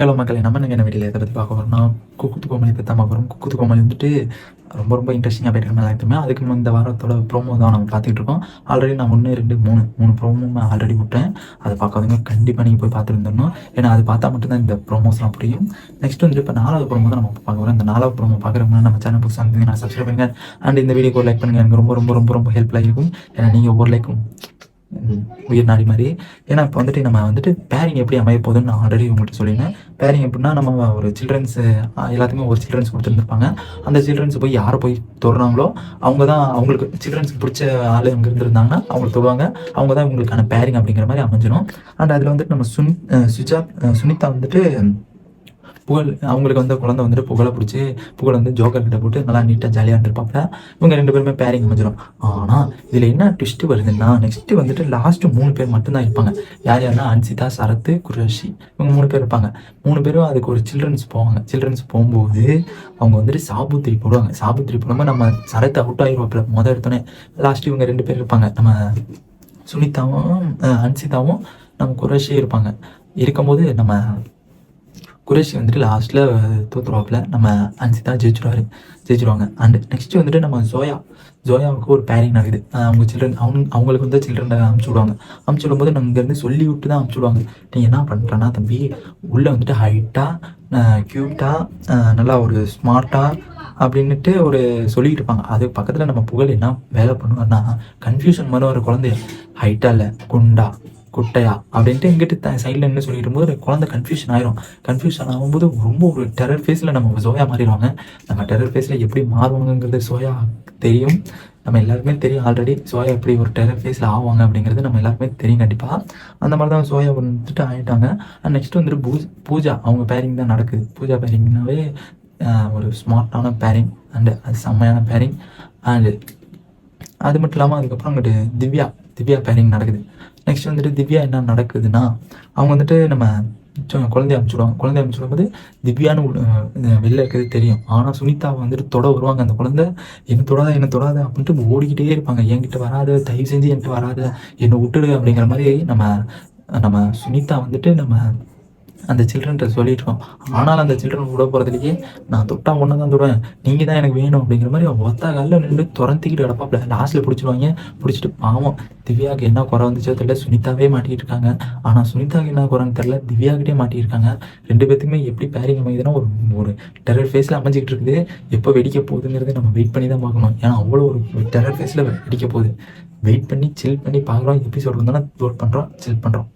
Hello மக்கள் நம்ம என்ன வீடியோ எதை பற்றி பார்க்க வரோம்னா குக்குத்து கோமலி பற்றி தான் பார்க்குறோம் குக்குத்து கோமலி வந்துட்டு ரொம்ப ரொம்ப இன்ட்ரெஸ்டிங்காக போயிட்டு நல்லா இருக்குமே அதுக்கு இந்த வாரத்தோட ப்ரோமோ தான் நம்ம பார்த்துட்டு இருக்கோம். ஆல்ரெடி நான் ஒன்று ரெண்டு மூணு மூணு ப்ரோமோ ஆல்ரெடி விட்டேன். அதை பார்க்காதவங்க கண்டிப்பாக நீங்கள் போய் பார்த்துருந்துடணும் ஏன்னா அது பார்த்தா மட்டும்தான் இந்த ப்ரோமோஸ்லாம் புரியும். நெக்ஸ்ட் வந்து இப்போ நாலாவது ப்ரோமோ தான் நம்ம பார்க்க வரோம் இந்த நாலாவது ப்ரோமோ பார்க்குறவங்க நம்ம சேனல் புதுசாக இருந்தது நான் சப்ஸ்கிரைப் பண்ணுங்க. அண்ட் இந்த வீடியோக்கு லைக் பண்ணுங்கள் எனக்கு ரொம்ப ரொம்ப ரொம்ப ரொம்ப ஹெல்ப்ஃபுல்லாக இருக்கும். ஏன்னா நீங்கள் ஒவ்வொரு லைக்கும் உயிர் நாடி மாதிரி. ஏன்னா இப்போ வந்துட்டு நம்ம வந்துட்டு பேரிங் எப்படி அமைய போகுதுன்னு நான் ஆல்ரெடி உங்கள்கிட்ட சொல்லியிருந்தேன். பேரிங் எப்படின்னா நம்ம ஒரு சில்ட்ரன்ஸ் எல்லாத்துக்குமே ஒரு சில்ட்ரன்ஸ் கொடுத்துருந்துருப்பாங்க. அந்த சில்ட்ரன்ஸ் போய் யாரை போய் தொடுறாங்களோ அவங்க தான் அவங்களுக்கு சில்ட்ரன்ஸுக்கு பிடிச்ச ஆள் இங்கே இருந்திருந்தாங்கன்னா அவங்களை தொடுவாங்க. அவங்க தான் உங்களுக்கான பேரிங் அப்படிங்கிற மாதிரி அமைஞ்சிடும் அண்ட் அதில் வந்துட்டு நம்ம சுன் சுஜா சுனிதா வந்துட்டு புகழ் அவங்களுக்கு வந்து குழந்தை வந்துட்டு புகழை பிடிச்சி புகழ் வந்து ஜோக்கர் கிட்ட போட்டு நல்லா நீட்டாக ஜாலியாக இருப்பாங்க இவங்க ரெண்டு பேருமே பேரிங் அமைஞ்சிடும் ஆனால் இதில் என்ன ட்விஸ்ட் வருதுன்னா நெக்ஸ்ட்டு வந்துட்டு லாஸ்ட்டு மூணு பேர் மட்டும்தான் இருப்பாங்க. யார் யாருன்னா அன்சிதா சரத்து குரேஷி இவங்க மூணு பேர் இருப்பாங்க. மூணு பேரும் அதுக்கு ஒரு சில்ட்ரன்ஸ் போவாங்க. சில்ட்ரன்ஸ் போகும்போது அவங்க வந்துட்டு சாபுத்திரி போடுவாங்க. சாபுத்திரி போடாமல் நம்ம சரத்து அவுட் ஆகிருவாப்புல மொதல் எடுத்தோன்னே லாஸ்ட்டு இவங்க ரெண்டு பேர் இருப்பாங்க. நம்ம சுனிதாவும் அன்சிதாவும் நம்ம குரஷி இருப்பாங்க. இருக்கும்போது நம்ம குரேஷி வந்துட்டு லாஸ்ட்டில் தோற்றுருவாப்பில் நம்ம அன்சிதா ஜெயிச்சிருவாரு. ஜெயிச்சிருவாங்க. அண்ட் நெக்ஸ்ட் வந்துட்டு நம்ம ஜோயா ஜோயாவுக்கு ஒரு பேரிங் நடக்குது. அவங்க சில்ட்ரன் அவங்க அவங்களுக்கு வந்து சில்ட்ரன் அமுச்சு விடுவாங்க. அமுச்சு விடும்போது அங்கேருந்து இங்கேருந்து சொல்லி விட்டு தான் அமுச்சு விடுவாங்க. நீ என்ன பண்ணுறனா தம்பி? உள்ளே வந்துட்டு ஹைட்டாக க்யூட்டாக நல்லா ஒரு ஸ்மார்ட்டாக அப்படின்னுட்டு ஒரு சொல்லிட்டு இருப்பாங்க. அது பக்கத்தில் நம்ம புகழ் என்ன வேலை பண்ணுவார்னா கன்ஃபியூஷன் மாதிரி ஒரு குழந்தைய. ஹைட்டாக இல்லை குண்டா. குட்டையா அப்படின்ட்டு எங்கிட்ட சைடில் என்ன சொல்லிட்டு போது குழந்தை கன்ஃபியூஷன் ஆயிரும். கன்ஃபியூஷன் ஆகும்போது ரொம்ப ஒரு டெரர் ஃபேஸில் நம்ம சோயா மாறிடுவாங்க. நம்ம டெரர் ஃபேஸில் எப்படி மாறுவாங்கங்கிறது சோயா தெரியும். நம்ம எல்லாருக்குமே தெரியும் ஆல்ரெடி சோயா எப்படி ஒரு டெரர் ஃபேஸில் ஆவாங்க அப்படிங்கிறது நம்ம எல்லாருக்குமே தெரியும் கண்டிப்பாக அந்த மாதிரி தான் சோயா வந்துட்டு ஆகிட்டாங்க அண்ட் நெக்ஸ்ட் வந்துட்டு பூ பூஜா அவங்க பேரிங் தான் நடக்குது. பூஜா பேரிங்னாவே ஒரு ஸ்மார்ட்டான பேரிங் அண்டு அது செம்மையான பேரிங் அண்டு அது மட்டும் இல்லாமல் அதுக்கப்புறம் அங்கிட்டு திவ்யா திவ்யா பேரிங் நடக்குது. நெக்ஸ்ட் வந்துட்டு திவ்யா என்ன நடக்குதுன்னா அவங்க வந்துட்டு நம்ம குழந்தைய அனுப்பிச்சுடுவாங்க குழந்தைய அனுப்பிச்சுடும்போது திவ்யான்னு வெளில இருக்கிறது தெரியும். ஆனால் சுனிதாவை வந்துட்டு தொட வருவாங்க அந்த குழந்தை. என்ன தொடாத என்ன தொடாத அப்படின்ட்டு ஓடிக்கிட்டே இருப்பாங்க. என்கிட்ட வராத தயவு செஞ்சு என்கிட்ட வராத என்னை விட்டுடு அப்படிங்கிற மாதிரி நம்ம நம்ம சுனிதா வந்துட்டு நம்ம அந்த சில்ட்ரன்ட்ட சொல்லிட்டுருக்கோம் ஆனாலும் அந்த சில்ட்ரன் விட போகிறதுலேயே நான் தொட்டா ஒன்று தான் தொடுவேன். நீங்கள் தான் எனக்கு வேணும். அப்படிங்கிற மாதிரி அவன் ஒத்த காலில் நின்று துரத்திக்கிட்டு கிடப்பாப்ல. லாஸ்ட்டில் பிடிச்சிருவாங்க பிடிச்சிட்டு பாவம் திவ்யாவுக்கு என்ன குறை வந்துச்சோ தெரியல. சுனிதாவே மாட்டிக்கிட்டு இருக்காங்க. ஆனால் சுனிதாவுக்கு என்ன குறைன்னு தெரியல. திவ்யாக்கிட்டே மாட்டியிருக்காங்க ரெண்டு பேத்துக்குமே எப்படி பேரிங் அமைதுன்னா ஒரு ஒரு டெரர் ஃபேஸில் அமைஞ்சிக்கிட்டு இருக்குது. எப்போ வெடிக்க போகுதுங்கிறது நம்ம வெயிட் பண்ணி தான் பார்க்கணும். ஏன்னா அவ்வளோ ஒரு டெரர் ஃபேஸில் வெடிக்க போகுது. வெயிட் பண்ணி சில் பண்ணி பார்க்குறோம். எபிசோடு வந்தோன்னா லோட் பண்ணுறோம் சில் பண்ணுறோம்